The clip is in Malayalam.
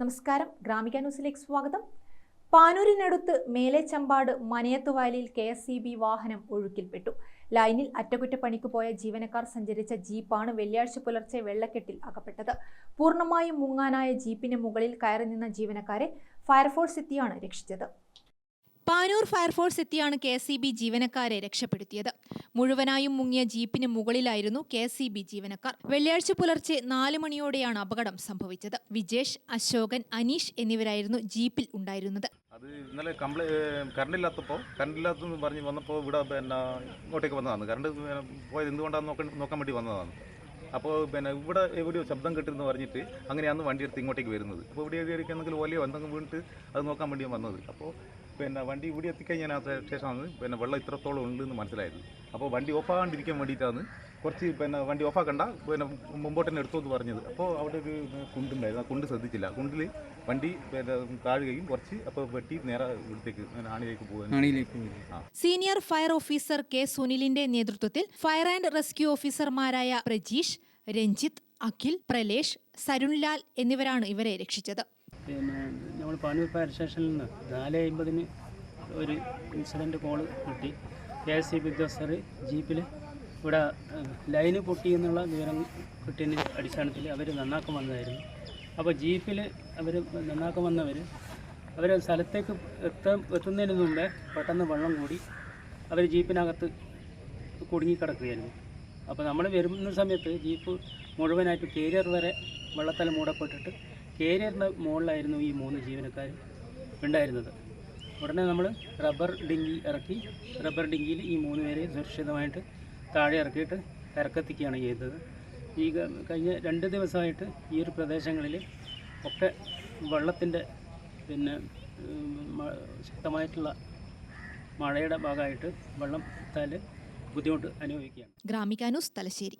നമസ്കാരം. ഗ്രാമിക ന്യൂസിലേക്ക് സ്വാഗതം. പാനൂരിനടുത്ത് മേലേച്ചമ്പാട് മനയത്തുവാലിയിൽ കെ എസ് സി ബി വാഹനം ഒഴുക്കിൽപ്പെട്ടു. ലൈനിൽ അറ്റകുറ്റപ്പണിക്ക് പോയ ജീവനക്കാർ സഞ്ചരിച്ച ജീപ്പാണ് വെള്ളിയാഴ്ച പുലർച്ചെ വെള്ളക്കെട്ടിൽ അകപ്പെട്ടത്. പൂർണമായും മുങ്ങാനായ ജീപ്പിന് മുകളിൽ കയറി നിന്ന ജീവനക്കാരെ ഫയർഫോഴ്സ് എത്തിയാണ് രക്ഷിച്ചത്. പാനൂർ ഫയർഫോഴ്സ് എത്തിയാണ് കെ സി ബി ജീവനക്കാരെ രക്ഷപ്പെടുത്തിയത്. മുഴുവനായും മുങ്ങിയ ജീപ്പിന് മുകളിലായിരുന്നു കെ സി ബി ജീവനക്കാർ. വെള്ളിയാഴ്ച പുലർച്ചെ നാല് മണിയോടെയാണ് അപകടം സംഭവിച്ചത്. വിജേഷ് അശോകൻ അനീഷ് എന്നിവരായിരുന്നു ജീപ്പിൽ ഉണ്ടായിരുന്നത്. അത് ഇന്നലെ കംപ്ലൈ കറണ്ട് ഇല്ലാത്തപ്പോൾ കറണ്ട് ഇല്ലാത്തെന്ന് പറഞ്ഞ് വന്നപ്പോൾ ഇവിടെ പിന്നെ ഇങ്ങോട്ടേക്ക് വന്നതാണ്. കറണ്ട് പോയത് എന്തുകൊണ്ടാണെന്ന് നോക്കാൻ നോക്കാൻ വേണ്ടി വന്നതാണ്. അപ്പോൾ പിന്നെ ഇവിടെ എവിടെയോ ശബ്ദം കിട്ടുമെന്ന് പറഞ്ഞിട്ട് അങ്ങനെയാണ് വണ്ടി എടുത്ത് ഇങ്ങോട്ടേക്ക് വരുന്നത്. അപ്പോൾ ഇവിടെ എവിടെയൊക്കെ എന്തെങ്കിലും ഓലയോ എന്തെങ്കിലും വീണിട്ട് അത് നോക്കാൻ വേണ്ടിയാണ് വന്നത്. അപ്പോൾ പിന്നെ വണ്ടി ഇവിടെ എത്തിക്കഴിഞ്ഞാൽ ശേഷമാണ് പിന്നെ വെള്ളം ഇത്രത്തോളം ഉണ്ടെന്ന് മനസ്സിലായത് അപ്പോൾ വണ്ടി ഓഫാകാണ്ടിരിക്കാൻ വേണ്ടിയിട്ടാണ് കുറച്ച് പിന്നെ വണ്ടി ഓഫാക്കണ്ട പിന്നെ മുമ്പോട്ട് തന്നെ എടുത്തു എന്ന് പറഞ്ഞത്. അപ്പോൾ അവിടെ ഒരു കുണ്ടുണ്ടായിരുന്നു. ആ കുണ്ട് ശ്രദ്ധിച്ചില്ല. കുണ്ടിൽ വണ്ടി പിന്നെ താഴുകയും കുറച്ച് അപ്പോൾ വെട്ടി നേരെ ഇവിടത്തേക്ക് ആണിലേക്ക് പോകുന്നു ആണിയിലേക്ക് സീനിയർ ഫയർ ഓഫീസർ കെ സുനിലിന്റെ നേതൃത്വത്തിൽ ഫയർ ആൻഡ് റെസ്ക്യൂ ഓഫീസർമാരായ പ്രജീഷ് രഞ്ജിത്ത് അഖിൽ പ്രലേഷ് സരുൺലാൽ എന്നിവരാണ് ഇവരെ രക്ഷിച്ചത്. പിന്നെ നമ്മൾ പാനൂർ ഫയർ സ്റ്റേഷനിൽ നിന്ന് നാല് അമ്പതിന് ഒരു ഇൻസിഡന്റ് കോൾ കിട്ടി. കെ എസ് സി ബി ഉദ്യോഗസ്ഥർ ജീപ്പിൽ ഇവിടെ ലൈന് പൊട്ടി എന്നുള്ള വിവരം കിട്ടിയതിന്റെ അടിസ്ഥാനത്തിൽ അവർ നന്നാക്കാൻ വന്നതായിരുന്നു. അപ്പോൾ ജീപ്പിൽ അവർ നന്നാക്കാൻ വന്നവർ അവർ സ്ഥലത്തേക്ക് എത്താൻ എത്തുന്നതിന് മുമ്പേ പെട്ടെന്ന് വെള്ളം കൂടി അവർ ജീപ്പിനകത്ത് കുടുങ്ങിക്കിടക്കുകയായിരുന്നു അപ്പോൾ നമ്മൾ വരുന്ന സമയത്ത് ജീപ്പ് മുഴുവനായിട്ട് കേരിയർ വരെ വെള്ളത്തിൽ മൂടപ്പെട്ടിട്ട് കേരിയറിന്റെ മുകളിലായിരുന്നു ഈ മൂന്ന് ജീവനക്കാർ ഉണ്ടായിരുന്നത്. ഉടനെ നമ്മൾ റബ്ബർ ഡിങ്കി ഇറക്കി റബ്ബർ ഡിങ്കിയിൽ ഈ മൂന്ന് പേരെ സുരക്ഷിതമായിട്ട് താഴെ ഇറക്കിയിട്ട് ഇറക്കത്തിക്കുകയാണ് ചെയ്തത്. ഈ കഴിഞ്ഞ രണ്ട് ദിവസമായിട്ട് ഈ ഒരു പ്രദേശങ്ങളിൽ ഒക്കെ വെള്ളത്തിന്റെ പിന്നെ ശക്തമായിട്ടുള്ള മഴയുടെ ഭാഗമായിട്ട് വെള്ളം താൽ ബുദ്ധിമുട്ട് അനുഭവിക്കുകയാണ്. ഗ്രാമിക്കാനൂസ് തലശ്ശേരി.